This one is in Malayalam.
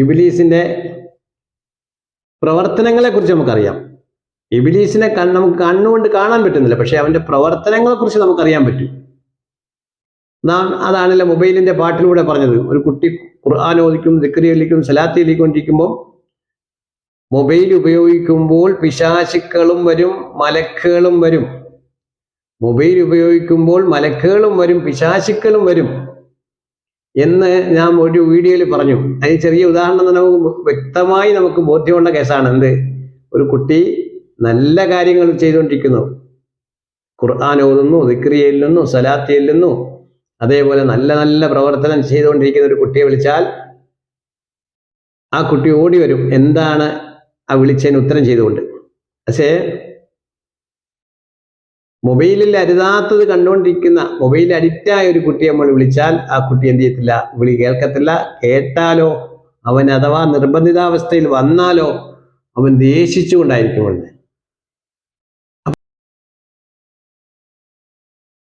ഇബിലീസിന്റെ പ്രവർത്തനങ്ങളെ കുറിച്ച് നമുക്കറിയാം. ഇബിലീസിനെ നമുക്ക് കണ്ണുകൊണ്ട് കാണാൻ പറ്റുന്നില്ല പക്ഷെ അവന്റെ പ്രവർത്തനങ്ങളെ കുറിച്ച് നമുക്കറിയാൻ പറ്റും. നാം അതാണല്ലോ മൊബൈലിന്റെ പാട്ടിലൂടെ പറഞ്ഞത്. ഒരു കുട്ടി ഖുർആൻ ഓദിക്കും ദിക്രിയലിക്കും സലാത്തിയിലേക്കൊണ്ടിരിക്കുമ്പോൾ മൊബൈൽ ഉപയോഗിക്കുമ്പോൾ പിശാശുക്കളും വരും മലക്കുകളും വരും. മൊബൈൽ ഉപയോഗിക്കുമ്പോൾ മലക്കുകളും വരും പിശാശുക്കളും വരും. എന്ന് ഞാൻ ഒരു വീഡിയോയിൽ പറഞ്ഞു. അതിന് ചെറിയ ഉദാഹരണം തന്നെ നമുക്ക് വ്യക്തമായി നമുക്ക് ബോധ്യമുള്ള കേസാണ്. എന്ത്? ഒരു കുട്ടി നല്ല കാര്യങ്ങൾ ചെയ്തുകൊണ്ടിരിക്കുന്നു. ഖുർആൻ ഓതുന്നു ദിക്രി ചെല്ലുന്നു സലാത്തി ചെല്ലുന്നു. അതേപോലെ നല്ല നല്ല പ്രവർത്തനം ചെയ്തുകൊണ്ടിരിക്കുന്ന ഒരു കുട്ടിയെ വിളിച്ചാൽ ആ കുട്ടി ഓടി വരും. എന്താണ് ആ വിളിച്ചതിന് ഉത്തരം ചെയ്തുകൊണ്ട്. പക്ഷേ മൊബൈലിൽ അരുതാത്തത് കണ്ടുകൊണ്ടിരിക്കുന്ന മൊബൈൽ അഡിക്റ്റായ ഒരു കുട്ടിയെ നമ്മൾ വിളിച്ചാൽ ആ കുട്ടി എന്ത് ചെയ്യത്തില്ല? വിളി കേൾക്കത്തില്ല. കേട്ടാലോ? അവൻ അഥവാ നിർബന്ധിതാവസ്ഥയിൽ വന്നാലോ? അവൻ ദേഷിച്ചുകൊണ്ടായിരിക്കും വന്നത്